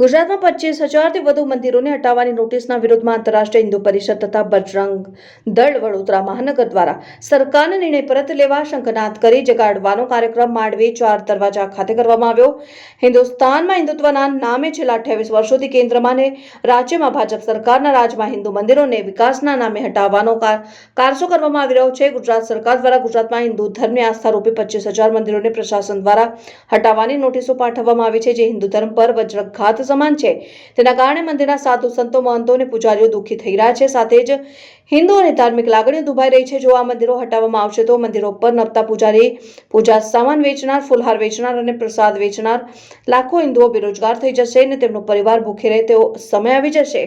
ગુજરાતમાં પચીસ હજારથી વધુ મંદિરોને હટાવવાની નોટિસના વિરોધમાં આંતરરાષ્ટ્રીય હિન્દુ પરિષદ તથા બજરંગ દળ વડોદરા મહાનગર દ્વારા સરકારના નિર્ણય પરત લેવા શંખનાદ કરી જગાડવાનો કાર્યક્રમ માંડવી ચાર દરવાજા ખાતે કરવામાં આવ્યો. હિન્દુસ્તાનમાં હિન્દુત્વના નામે છેલ્લા અઠ્યાવીસ વર્ષોથી કેન્દ્રમાં અને રાજ્યમાં ભાજપ સરકારના રાજમાં હિન્દુ મંદિરોને વિકાસના નામે હટાવવાનો કાર- કારસો કરવામાં આવી રહ્યો છે. ગુજરાત સરકાર દ્વારા ગુજરાતમાં હિન્દુ ધર્મની આસ્થા રૂપે પચીસ હજાર મંદિરોને પ્રશાસન દ્વારા હટાવવાની નોટિસો પાઠવવામાં આવી છે, જે હિન્દુ ધર્મ પર વજ્રઘાત સમાન છે. તેના કારણે મંદિરના સાધુ સંતો, મહંતો અને પૂજારીઓ દુઃખી થઈ રહ્યા છે. સાથે જ હિન્દુઓની ધાર્મિક લાગણીઓ દુભાઈ રહી છે. જો આ મંદિરો હટાવવામાં આવશે તો મંદિરો પર નપતા પૂજારી, પૂજા સામાન વેચનાર, ફુલહાર વેચનાર અને પ્રસાદ વેચનાર લાખો હિન્દુઓ બેરોજગાર થઈ જશે અને તેમનો પરિવાર ભૂખે રહે તેવો સમય આવી જશે.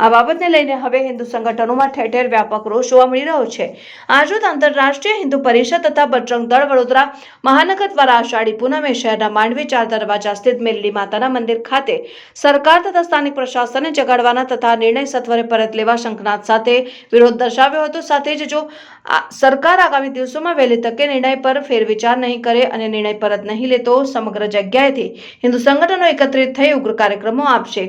આ બાબતને લઈને હવે હિન્દુ સંગઠનોમાં ઠેર ઠેર વ્યાપક રોષ જોવા મળી રહ્યો છે. આજરોજ આંતરરાષ્ટ્રીય હિન્દુ પરિષદ તથા બજરંગ દળ વડોદરા મહાનગર દ્વારા આષાઢી પૂનમે શહેરના માંડવી ચાર દરવાજા સ્થિત મેલડી માતાના મંદિર ખાતે સરકાર તથા સ્થાનિક પ્રશાસને જગાડવાના તથા નિર્ણય સત્વરે પરત લેવા શંખનાદ સાથે વિરોધ દર્શાવ્યો હતો. સાથે જ જો સરકાર આગામી દિવસોમાં વહેલી તકે નિર્ણય પર ફેરવિચાર નહીં કરે અને નિર્ણય પરત નહીં લેતો સમગ્ર જગ્યાએથી હિન્દુ સંગઠનો એકત્રિત થઈ ઉગ્ર કાર્યક્રમો આપશે.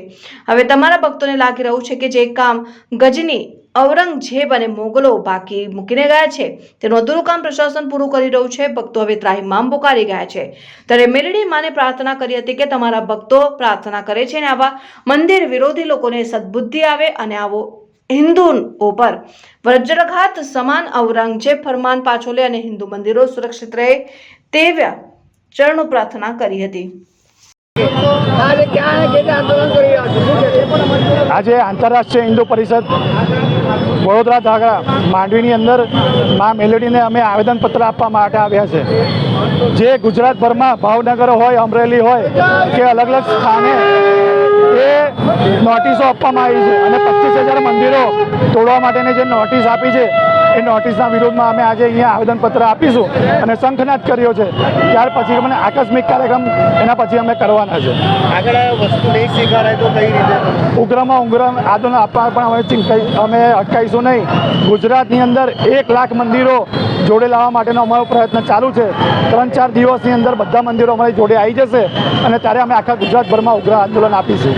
હવે તમારા ભક્તોને લાગી રહ્યું છે કે જે કામ ગજની ઔરંગઝેબ અને મોગલો બાકી મૂકીને ગયા છે. તેનું અધૂરું કામ પ્રશાસન પૂરું કરી રહ્યું છે. ભક્તો હવે ત્રાહિમામ પોકારી ગયા છે. ત્યારે મેલડી માને પ્રાર્થના કરી હતી કે તમારા ભક્તો પ્રાર્થના કરે છે અને આવા મંદિર વિરોધી લોકોને સદબુદ્ધિ આવે અને આવો હિન્દુઓ પર વજ્રઘાત સમાન ઔરંગઝેબ ફરમાન પાછો લે અને હિન્દુ મંદિરો સુરક્ષિત રહે તેવા ચરણો પ્રાર્થના કરી હતી. આજે આંતરરાષ્ટ્રીય હિન્દુ પરિષદ વડોદરા ધાગરા માંડવીની અંદર મા મેલેડીને અમે આવેદનપત્ર આપવા માટે આવ્યા છે. જે ગુજરાતભરમાં ભાવનગર હોય, અમરેલી હોય કે અલગ અલગ સ્થાને એ નોટિસો આપવામાં આવી છે અને પચીસ હજાર મંદિરો તોડવા માટેની જે નોટિસ આપી છે એ નોટિસના વિરોધમાં અમે આજે અહીંયા આવેદનપત્ર આપીશું અને શંખનાદ કર્યો છે. ત્યાર પછી અમને આકસ્મિક કાર્યક્રમ એના પછી અમે કરવાના છે. આગળ વસ્તુ નહીં સ્વીકારાય તો કઈ રીતે? ઉગ્રમાં ઉગ્ર આંદોલન આપવા પણ અમે ચિંતાઈ અમે અટકાઈશું નહીં. ગુજરાતની અંદર એક લાખ મંદિરો જોડે લાવવા માટેનો અમારો પ્રયત્ન ચાલુ છે. ત્રણ ચાર દિવસની અંદર બધા મંદિરો અમારી જોડે આવી જશે અને ત્યારે અમે આખા ગુજરાતભરમાં ઉગ્ર આંદોલન આપીશું.